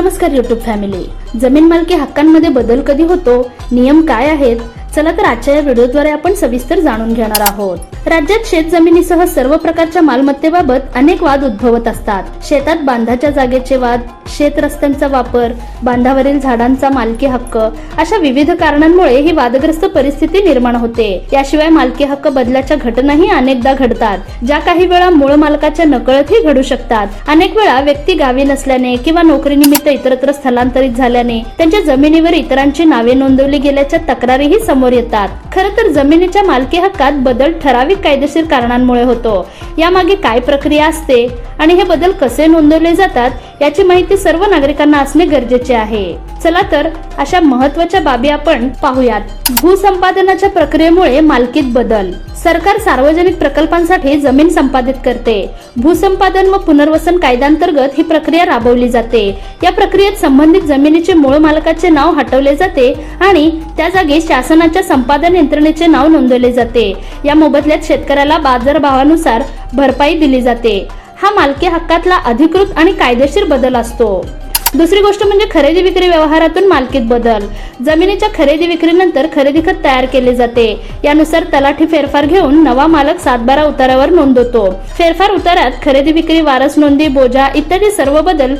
नमस्कार YouTube family जमीन मालकी हक्कांमध्ये बदल कधी होतो? नियम काय आहेत? चला तर आजच्या या व्हिडिओद्वारे आपण सविस्तर जाणून घेणार आहोत. राज्यात शेत जमिनीसह सर्व प्रकारच्या मालमत्तेबाबत अनेक वाद उद्भवत असतात. शेतात बांधाच्या जागेचे वाद शेत रस्त्यांचा वापर बांधावरील झाडांचा मालकी हक्क अशा विविध कारणांमुळे ही वादग्रस्त परिस्थिती निर्माण होते. याशिवाय मालकी हक्क बदलाच्या घटनाही अनेकदा घडतात. ज्या काही वेळा मूळ मालकाच्या नकळतही घडू शकतात. अनेक वेळा व्यक्ती गावी नसल्याने किंवा नोकरीनिमित्त इतरत्र स्थलांतरित झाल्याने त्यांच्या जमिनीवर इतरांची नावे नोंदवली गेल्याच्या तक्रारीही समोर येतात. खरं तर जमिनीच्या मालकी हक्कात बदल ठराविक कायदेशीर कारणांमुळे होतो. यामागे काय प्रक्रिया असते आणि हे बदल कसे नोंदवले जातात याची माहिती सर्व नागरिकांना असणे गरजेचे आहे. चला तर अशा महत्त्वाच्या बाबी आपण पाहूयात. भूसंपादनाच्या प्रक्रियेमुळे मालकीत बदल. सरकार सार्वजनिक प्रकल्पांसाठी जमीन संपादित करते. भूसंपादन व पुनर्वसन कायद्यांतर्गत ही प्रक्रिया राबवली जाते. या प्रक्रियेत संबंधित जमिनीचे मूळ मालकाचे नाव हटवले जाते आणि त्या जागी शासनाच्या संपादन यंत्रणेचे नाव नोंदवले जाते. या मोबदल्यात शेतकऱ्याला बाजारभावानुसार भरपाई दिली जाते. हा मालकी हक्कातला अधिकृत आणि कायदेशीर बदल असतो. दुसरी गोष्ट म्हणजे खरेदी विक्री व्यवहारातून मालकीत बदल. जमिनीच्या खरेदी विक्रीनंतर खरेदी खत तयार केले जाते. यानुसार तलाठी फेरफार घेऊन नवा मालक सातबारा उतारावर नोंदवतो. फेरफार उतारात खरेदी विक्री वारस नोंदी बोजा इत्यादी सर्व बदल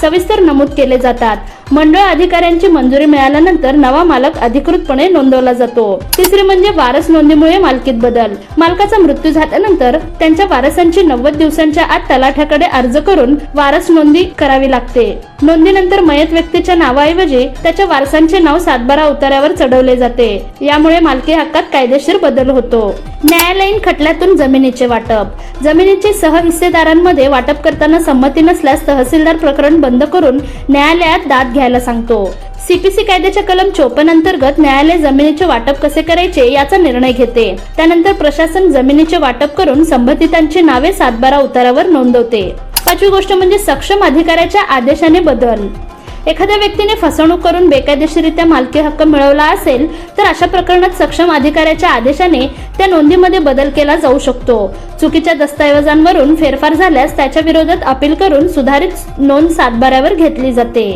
सविस्तर नमूद केले जातात. मंडळ अधिकाऱ्यांची मंजुरी मिळाल्यानंतर नवा मालक अधिकृतपणे नोंदवला जातो. तिसरे म्हणजे वारस नोंदीमुळे मालकीत बदल. मालकाचा मृत्यू झाल्यानंतर त्यांच्या वारसांची नव्वद दिवसांच्या आत तलाठ्याकडे अर्ज करून वारस नोंदी करावी लागते. नोंदीनंतर मयत व्यक्तीच्या नावाऐवजी त्याच्या वारसांचे नाव सातबारा उतार्यावर चढवले जाते. यामुळे मालकी हक्कात कायदेशीर बदल होतो. न्यायालयीन खटल्यातून जमिनीचे वाटप. जमिनीचे सहहिस्सेदारांमध्ये वाटप करताना संमती नसल्यास तहसीलदार प्रकरण बंद करून न्यायालयात दाद घ्यायला सांगतो. सीपीसी कायद्याच्या कलम चोपन्न अंतर्गत न्यायालय जमिनीचे वाटप कसे करायचे याचा निर्णय घेते. त्यानंतर प्रशासन जमिनीचे वाटप करून संबंधितांची नावे सातबारा उतारावर नोंदवते. पाचवी गोष्ट म्हणजे सक्षम अधिकाऱ्याच्या आदेशाने बदल. एखाद्या व्यक्तीने फसवणूक करून बेकायदेशीरित्या मालकी हक्क मिळवला असेल तर अशा प्रकरणात सक्षम अधिकाऱ्याच्या आदेशाने त्या नोंदीमध्ये बदल केला जाऊ शकतो. चुकीच्या दस्तऐवजांवरून फेरफार झाल्यास त्याच्या विरोधात अपील करून सुधारित नोंद सातबाऱ्यावर घेतली जाते.